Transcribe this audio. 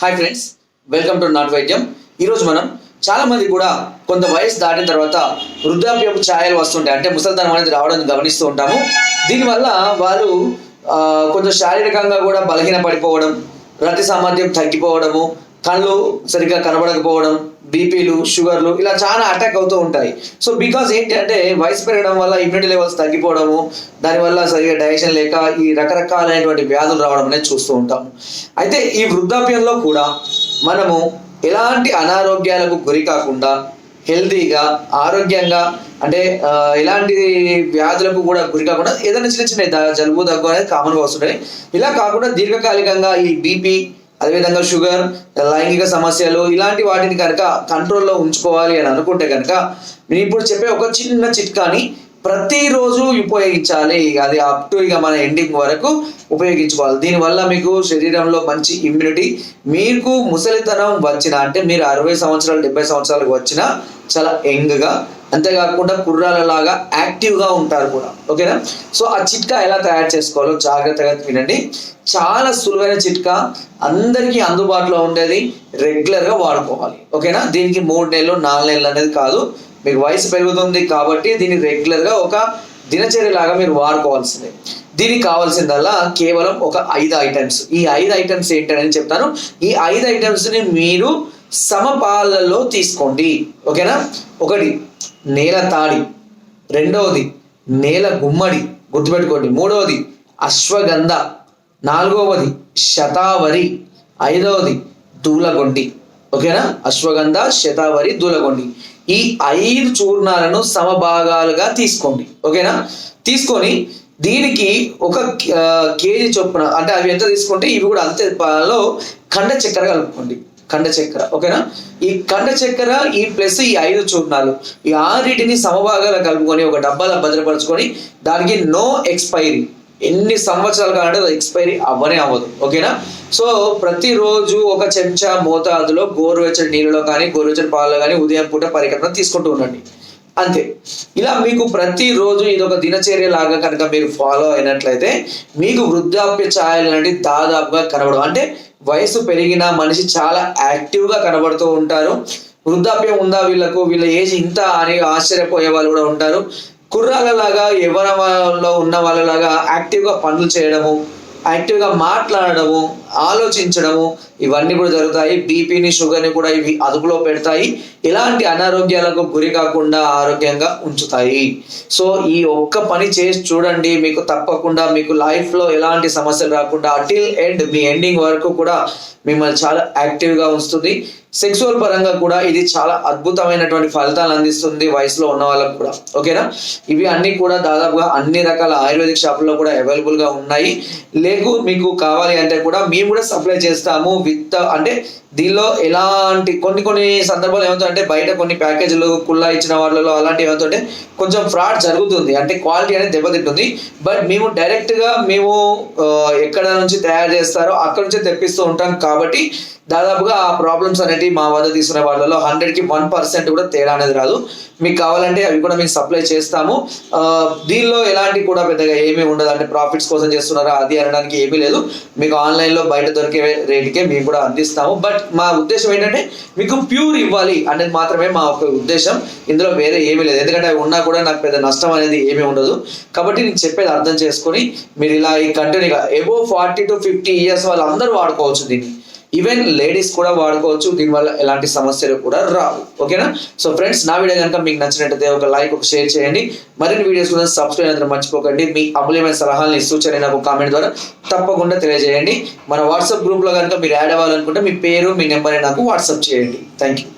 Hi friends welcome to నాట్ వైద్యం ఈరోజు మనం చాలా మంది కూడా కొంత వయసు దాటిన తర్వాత వృద్ధాప్యపు ఛాయలు వస్తుంటాయి. అంటే ముసలితనం అనేది రావడం గమనిస్తూ ఉంటాము. దీనివల్ల వాళ్ళు కొంచెం శారీరకంగా కూడా బలహీన పడిపోవడం రతి సామర్థ్యం తగ్గిపోవడము కళ్ళు సరిగ్గా కనబడకపోవడం బీపీలు షుగర్లు ఇలా చాలా అటాక్ అవుతూ ఉంటాయి. సో బికాస్ ఏంటి అంటే వయసు పెరగడం వల్ల ఇమ్యూనిటీ లెవెల్స్ తగ్గిపోవడము దానివల్ల సరిగ్గా డైజెషన్ లేక ఈ రకరకాలైనటువంటి వ్యాధులు రావడం అనేది చూస్తూ ఉంటాం. అయితే ఈ వృద్ధాప్యంలో కూడా మనము ఎలాంటి అనారోగ్యాలకు గురి కాకుండా హెల్తీగా ఆరోగ్యంగా అంటే ఎలాంటి వ్యాధులకు కూడా గురి కాకుండా ఏదైనా చిన్న చిన్న జలుబు దగ్గు అనేది కామన్గా వస్తుంటాయి. ఇలా కాకుండా దీర్ఘకాలికంగా ఈ బీపీ అదేవిధంగా షుగర్ లైంగిక సమస్యలు ఇలాంటి వాటిని కనుక కంట్రోల్లో ఉంచుకోవాలి అని అనుకుంటే కనుక నేను ఇప్పుడు చెప్పే ఒక చిన్న చిట్కాని ప్రతిరోజు ఉపయోగించాలి. అది అప్ టు ఇక మన ఎండింగ్ వరకు ఉపయోగించుకోవాలి. దీనివల్ల మీకు శరీరంలో మంచి ఇమ్యూనిటీ మీకు ముసలితనం వచ్చిన అంటే మీరు అరవై సంవత్సరాలు డెబ్బై సంవత్సరాలకు వచ్చినా చాలా యంగ్గా అంతేకాకుండా కుర్రాలలాగా యాక్టివ్గా ఉంటారు కూడా. ఓకేనా? సో ఆ చిట్కా ఎలా తయారు చేసుకోవాలో జాగ్రత్తగా వినండి. చాలా సులువైన చిట్కా అందరికీ అందుబాటులో ఉండేది రెగ్యులర్గా వాడుకోవాలి. ఓకేనా? దీనికి మూడు నెలలు నాలుగు నెలలు అనేది కాదు. మీకు వయసు పెరుగుతుంది కాబట్టి దీన్ని రెగ్యులర్గా ఒక దినచర్యలాగా మీరు వాడుకోవాల్సిందే. దీనికి కావాల్సిందల్లా కేవలం ఒక ఐదు ఐటమ్స్. ఈ ఐదు ఐటమ్స్ ఏంటని చెప్తాను. ఈ ఐదు ఐటమ్స్ని మీరు సమపాలలో తీసుకోండి. ఓకేనా? ఒకటి నేల తాడి. రెండవది నేల గుమ్మడి. గుర్తుపెట్టుకోండి. మూడవది అశ్వగంధ. నాలుగవది శతావరి. ఐదవది దూలగొండి. ఓకేనా? అశ్వగంధ శతావరి దూలగొండి. ఈ ఐదు చూర్ణాలను సమభాగాలుగా తీసుకోండి. ఓకేనా? తీసుకొని దీనికి ఒక కేజీ చొప్పున అంటే అవి ఎంత తీసుకుంటే ఇవి కూడా అంతే పాలలో కండ చక్కెర కలుపుకోండి. ఖండ చక్కెర ఓకేనా? ఈ ఖండ చక్కెర ఈ ప్లస్ ఈ ఐదు చూర్ణాలు ఈ ఆరిటిని సమభాగాలు కలుపుకొని ఒక డబ్బాలో భద్రపరచుకొని దానికి నో ఎక్స్పైరీ. ఎన్ని సంవత్సరాలు కావాలంటే అది ఎక్స్పైరీ అవ్వనే అవ్వదు. ఓకేనా? సో ప్రతిరోజు ఒక చెంచా మోతాదులో గోరువెచ్చని నీళ్ళలో కానీ గోరువెచ్చని పాలలో కానీ ఉదయం పూట పరికరం తీసుకుంటూ ఉండండి. అంతే. ఇలా మీకు ప్రతిరోజు ఇది ఒక దినచర్య లాగా కనుక మీరు ఫాలో అయినట్లయితే మీకు వృద్ధాప్య ఛాయలు అనేది దాదాపుగా కనబడవు. అంటే వయసు పెరిగిన మనిషి చాలా యాక్టివ్గా కనబడుతూ ఉంటారు. వృద్ధాప్యం ఉందా వీళ్ళకు? వీళ్ళ ఏజ్ ఇంత అని ఆశ్చర్యపోయే వాళ్ళు కూడా ఉంటారు. కుర్రాలలాగా యవ్వనంలో ఉన్న వాళ్ళలాగా యాక్టివ్గా పనులు చేయడము యాక్టివ్గా మాట్లాడడము ఆలోచించడము ఇవన్నీ కూడా జరుగుతాయి. బీపీని షుగర్ని కూడా ఇవి అదుపులో పెడతాయి. ఎలాంటి అనారోగ్యాలకు గురి కాకుండా ఆరోగ్యంగా ఉంచుతాయి. సో ఈ ఒక్క పని చేసి చూడండి. మీకు తప్పకుండా మీకు లైఫ్లో ఎలాంటి సమస్యలు రాకుండా అటిల్ ఎండ్ మీ ఎండింగ్ వరకు కూడా మిమ్మల్ని చాలా యాక్టివ్గా ఉంచుతుంది. సెక్సువల్ పరంగా కూడా ఇది చాలా అద్భుతమైనటువంటి ఫలితాలు అందిస్తుంది వయసులో ఉన్న వాళ్ళకు కూడా. ఓకేనా? ఇవి అన్ని కూడా దాదాపుగా అన్ని రకాల ఆయుర్వేదిక్ షాపుల్లో కూడా అవైలబుల్గా ఉన్నాయి. లేకు మీకు కావాలి అంటే కూడా మేము కూడా సప్లై చేస్తాము విత్ అంటే దీనిలో ఎలాంటి కొన్ని కొన్ని సందర్భాలు ఏమవుతుందంటే బయట కొన్ని ప్యాకేజీలు కుల్లా ఇచ్చిన వాళ్ళలో అలాంటివి ఏమవుతుంటే కొంచెం ఫ్రాడ్ జరుగుతుంది. అంటే క్వాలిటీ అనేది దెబ్బతింటుంది. బట్ మేము డైరెక్ట్గా మేము ఎక్కడ నుంచి తయారు చేస్తారో అక్కడ నుంచి తెప్పిస్తూ ఉంటాం కాబట్టి దాదాపుగా ఆ ప్రాబ్లమ్స్ అనేటివి మా వద్ద తీసుకునే వాళ్ళలో హండ్రెడ్కి వన్ పర్సెంట్ కూడా తేడా అనేది రాదు. మీకు కావాలంటే అవి కూడా మీకు సప్లై చేస్తాము. దీనిలో ఎలాంటి కూడా పెద్దగా ఏమీ ఉండదు. అంటే ప్రాఫిట్స్ కోసం చేస్తున్నారా అది అనడానికి ఏమీ లేదు. మీకు ఆన్లైన్లో బయట దొరికే రేటుకే మేము కూడా అందిస్తాము. బట్ మా ఉద్దేశం ఏంటంటే మీకు ప్యూర్ ఇవ్వాలి అనేది మాత్రమే మా ఒక ఉద్దేశం. ఇందులో వేరే ఏమీ లేదు. ఎందుకంటే అవి ఉన్నా కూడా నాకు పెద్ద నష్టం అనేది ఏమీ ఉండదు. కాబట్టి నేను చెప్పేది అర్థం చేసుకొని మీరు ఇలా ఈ కంటిన్యూగా above forty to fifty years వాళ్ళందరూ వాడుకోవచ్చు దీన్ని. ఈవెన్ లేడీస్ కూడా వాడుకోవచ్చు దీనివల్ల ఎలాంటి సమస్యలు కూడా రావు. ఓకేనా సో ఫ్రెండ్స్ నా వీడియో కనుక మీకు నచ్చినట్టయితే ఒక లైక్ ఒక షేర్ చేయండి. మరిన్ని వీడియోస్ కూడా సబ్స్క్రైబ్ అయితే మర్చిపోకండి. మీ అమూల్యమైన సలహాలని సూచన నాకు కామెంట్ ద్వారా తప్పకుండా తెలియజేయండి. మన వాట్సాప్ గ్రూప్లో కనుక మీరు యాడ్ అవ్వాలనుకుంటే మీ పేరు మీ నెంబర్ నాకు వాట్సాప్ చేయండి. Thank you